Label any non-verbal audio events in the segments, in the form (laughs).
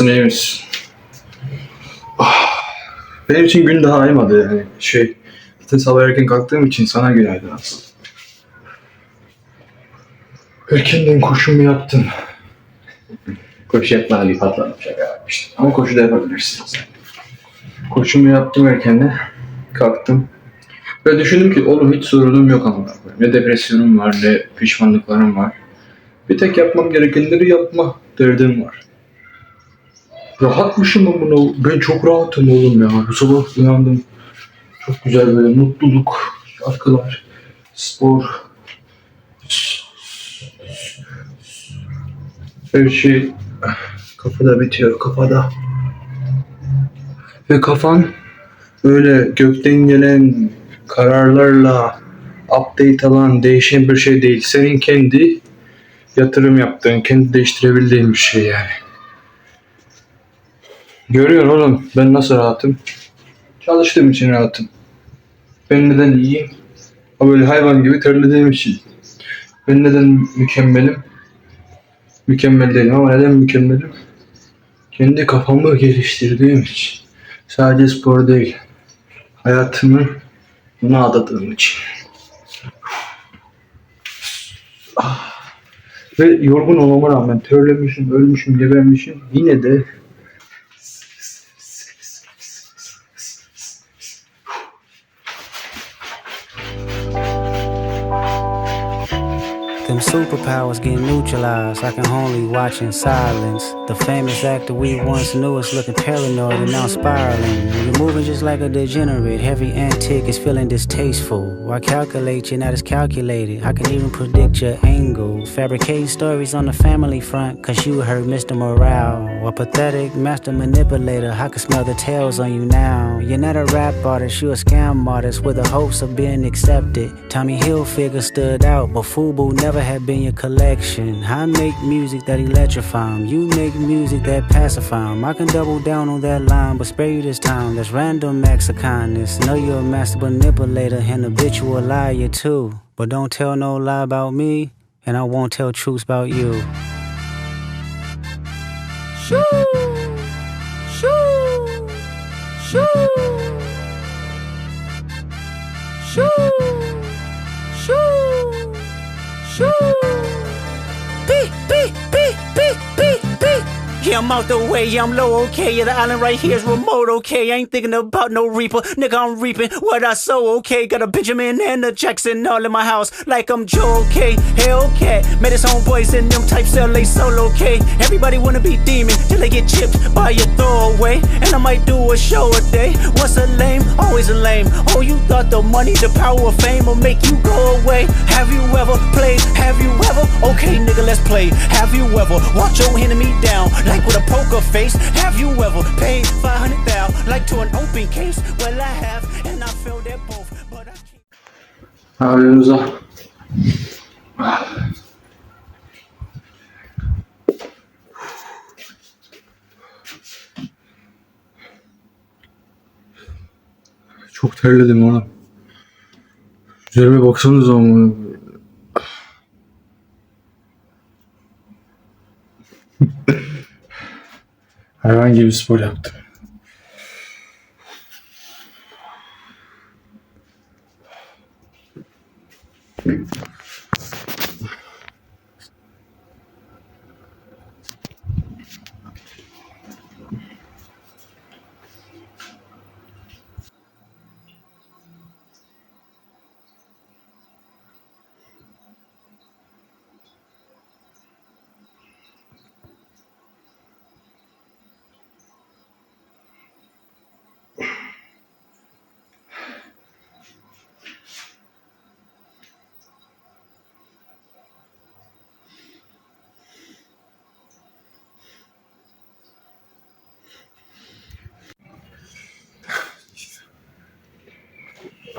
Nasılsın iyi misin? Ah, Benim için gün daha aymadı yani. Şey, zaten sabah erken kalktığım için sana günaydın aslında. Erkenden koşumu yaptım. Koşu yapma hali patladım şaka yapmıştım. Ama koşu da yapabilirsin sen. Koşumu yaptım erkenden. Kalktım. Ve düşündüm ki oğlum hiç sorunum yok ama. Ne depresyonum var ne pişmanlıklarım var. Bir tek yapmam gerekenleri yapma derdim var. Rahatmışım bunu. Ben çok rahatım oğlum ya. Bu sabah uyandım. Çok güzel böyle mutluluk, şarkılar, spor. Her şey kafada bitiyor, kafada. Ve kafan böyle gökten gelen kararlarla update alan değişen bir şey değil. Senin kendi yatırım yaptığın, kendi değiştirebildiğin bir şey yani. Görüyor oğlum ben nasıl rahatım. Çalıştığım için rahatım. Ben neden iyiyim? O böyle hayvan gibi terlediğim için. Ben neden mükemmelim? Mükemmel değilim ama neden mükemmelim? Kendi kafamı geliştirdiğim için. Sadece spor değil. Hayatımı buna adadığım için. Ah. Ve yorgun olmama rağmen terlemişim, ölmüşüm, gebermişim. Yine de superpowers get neutralized. I can only watch in silence. The famous actor we once knew is looking paranoid and now spiraling. You're moving just like a degenerate. Every antic is feeling distasteful. Why calculate? You're not as calculated. I can even predict your angle. Fabricating stories on the family front, cause you heard Mr. Morale. A pathetic master manipulator. I can smell the tails on you now. You're not a rap artist, you a scam artist with the hopes of being accepted. Tommy Hilfiger stood out, but Fubu never had been your collection. I make music that electrify 'em. You make music that pacify pacify 'em. I can double down on that line, but spare you this time. That's random acts of kindness. Know you're a master manipulator and habitual liar too. But don't tell no lie about me, and I won't tell truths about you. Shoo! Shoo! Shoo! Shoo! I'm out the way, I'm low, okay. Yeah, the island right here is remote, okay. I ain't thinking about no reaper. Nigga, I'm reaping what I sow, okay. Got a Benjamin and a Jackson all in my house, like I'm Joe, okay. Hellcat, met his homeboys and them types LA solo, okay. Everybody wanna be demon till they get chipped by your throwaway. And I might do a show a day. What's a lame, always a lame. Oh, you thought the money, the power of fame will make you go away. Have you ever played? Have you ever? Okay, nigga, let's play. Have you ever watch your enemy down like with a poker face? Have you ever paid 500 thou like to an open case? Well, I have, and I feel that both, but I can't. Haberinize. Çok terledim oğlum. Üzerime baksanıza ama. Hayvan gibi spor yaptım.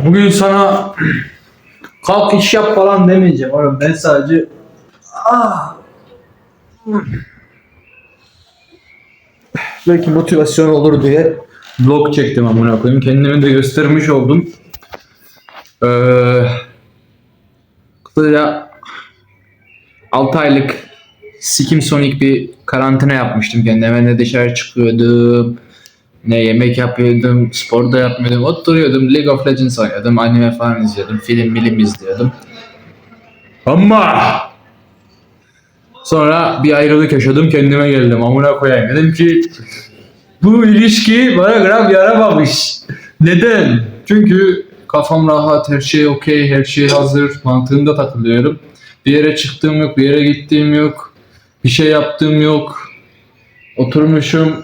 Bugün sana kalk iş yap falan demeyeceğim oğlum. Ben sadece Ah! belki motivasyon olur diye vlog çektim amına koyayım. Kendimi de göstermiş oldum. Ee, kısaca 6 aylık sikim sonik bir karantina yapmıştım kendime. Ne dışarı çıkıyordum, ne yemek yapıyordum, spor da yapmıyordum. Oturuyordum, League of Legends oynuyordum, anime falan izliyordum, film bilim izliyordum. Ama sonra bir ayrılık yaşadım, kendime geldim. Amına koyayım. Dedim ki bu ilişki bana gram yaramamış. Neden? Çünkü kafam rahat, her şey okey, her şey hazır, mantığında takılıyorum. Bir yere çıktığım yok, bir yere gittiğim yok, bir şey yaptığım yok. Oturmuşum,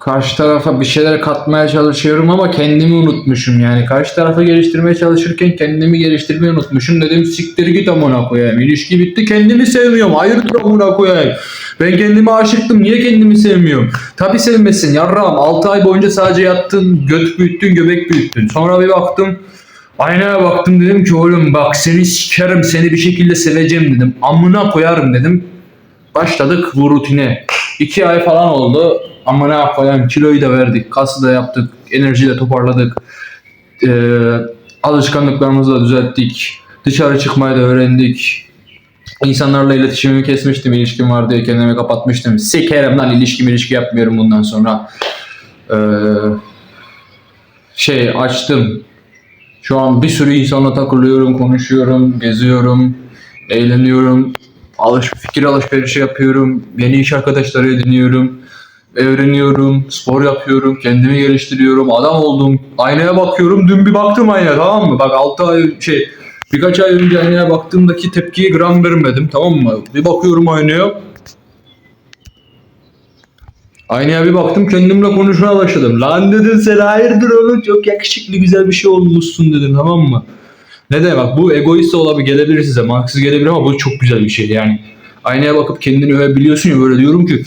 karşı tarafa bir şeyler katmaya çalışıyorum ama kendimi unutmuşum yani. Karşı tarafı geliştirmeye çalışırken kendimi geliştirmeyi unutmuşum. Dedim siktir git amına koyayım. İlişki bitti kendimi sevmiyorum. Hayırdır amına koyayım. Ben kendime aşıktım. Niye kendimi sevmiyorum? Tabi sevmesin yarram. 6 ay boyunca sadece yattın, göt büyüttün, göbek büyüttün. Sonra bir baktım Aynaya baktım dedim ki oğlum bak seni sikerim seni bir şekilde seveceğim dedim. Amına koyarım dedim. Başladık bu rutine. İki ay falan oldu. Amına koyayım kiloyu da verdik. Kası da yaptık. Enerjiyi de toparladık. Ee, alışkanlıklarımızı da düzelttik. Dışarı çıkmayı da öğrendik. İnsanlarla iletişimimi kesmiştim. ilişkim var diye kendimi kapatmıştım. Sikerim lan ilişkim ilişki yapmıyorum bundan sonra. Ee, şey açtım. Şu an bir sürü insanla takılıyorum, konuşuyorum, geziyorum, eğleniyorum. Alış, fikir alışverişi yapıyorum. Yeni iş arkadaşları ediniyorum. Öğreniyorum, spor yapıyorum, kendimi geliştiriyorum, adam oldum. Aynaya bakıyorum, dün bir baktım aynaya tamam mı? Bak 6 ay şey, birkaç ay önce aynaya baktığımdaki tepkiyi gram vermedim tamam mı? Bir bakıyorum aynaya. Aynaya bir baktım kendimle konuşmaya başladım. Lan dedim sen hayırdır oğlum çok yakışıklı güzel bir şey olmuşsun dedim tamam mı? Ne demek bak bu egoist olabilir gelebilir size mantıksız gelebilir ama bu çok güzel bir şey yani. Aynaya bakıp kendini övebiliyorsun ya böyle diyorum ki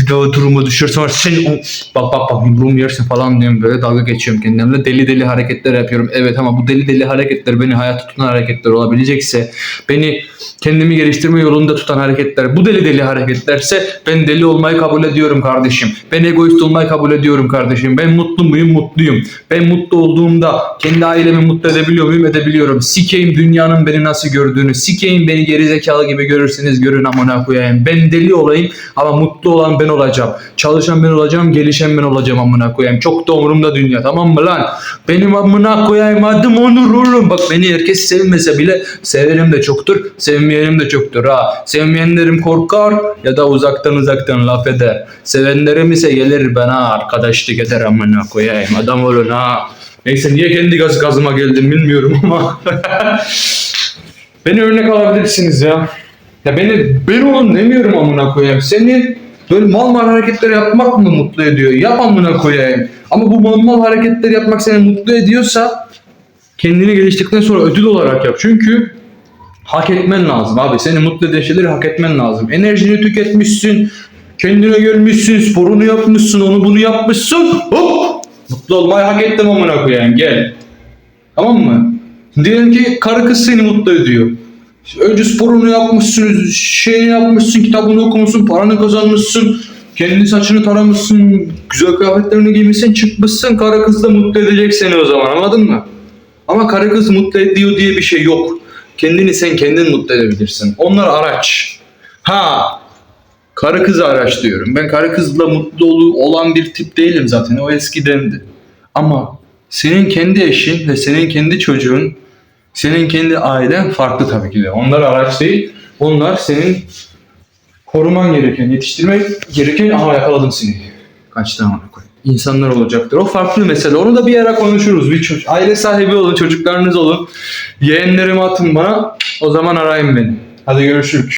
bir daha duruma düşersen sen o- bak bak bak yumruğum yersin falan diyorum böyle dalga geçiyorum kendimle deli deli hareketler yapıyorum. Evet ama bu deli deli hareketler beni hayata tutan hareketler olabilecekse beni kendimi geliştirme yolunda tutan hareketler bu deli deli hareketlerse ben deli olmayı kabul ediyorum kardeşim. Ben egoist olmayı kabul ediyorum kardeşim. Ben mutlu muyum? Mutluyum. Ben mutlu olduğumda kendi ailemi mutlu edebiliyor muyum? Edebiliyorum. Sikeyim dünyanın beni nasıl gördüğünü. Sikeyim beni gerizekalı gibi görürseniz görün amına koyayım. Ben deli olayım ama mutlu olan ben olacağım. Çalışan ben olacağım, gelişen ben olacağım amına koyayım. Çok da umurumda dünya tamam mı lan? Benim amına koyayım adım Onur oğlum. Bak beni herkes sevmese bile severim de çoktur, sevmeyenim de çoktur ha. Sevmeyenlerim korkar ya da uzaktan uzaktan laf eder. Sevenlerim ise gelir bana arkadaşlık eder amına koyayım. Adam olun ha. Neyse niye kendi gaz gazıma geldim bilmiyorum ama. (laughs) beni örnek alabilirsiniz ya. Ya beni ben olun demiyorum amına koyayım. Seni böyle mal mal hareketler yapmak mı mutlu ediyor? Yap amına koyayım. Ama bu mal mal hareketler yapmak seni mutlu ediyorsa kendini geliştirdikten sonra ödül olarak yap. Çünkü hak etmen lazım abi. Seni mutlu eden şeyleri hak etmen lazım. Enerjini tüketmişsin. Kendine gelmişsin. Sporunu yapmışsın. Onu bunu yapmışsın. Hop! Mutlu olmayı hak ettim amına koyayım. Gel. Tamam mı? Diyelim ki karı kız seni mutlu ediyor. Önce sporunu yapmışsın, şeyini yapmışsın, kitabını okumuşsun, paranı kazanmışsın, kendi saçını taramışsın, güzel kıyafetlerini giymişsin, çıkmışsın, karı kız da mutlu edecek seni o zaman anladın mı? Ama karı kız mutlu ediyor diye bir şey yok. Kendini sen kendin mutlu edebilirsin. Onlar araç. Ha, karı kız araç diyorum. Ben karı kızla mutlu ol- olan bir tip değilim zaten. O eskidendi. Ama senin kendi eşin ve senin kendi çocuğun senin kendi ailen farklı tabii ki de. Onlar araç değil. Onlar senin koruman gereken, yetiştirmek gereken ama yakaladım seni. Kaçtı amına koy. İnsanlar olacaktır. O farklı mesele. Onu da bir ara konuşuruz. Bir çocuk, aile sahibi olun, çocuklarınız olun. Yeğenlerimi atın bana. O zaman arayın beni. Hadi görüşürüz.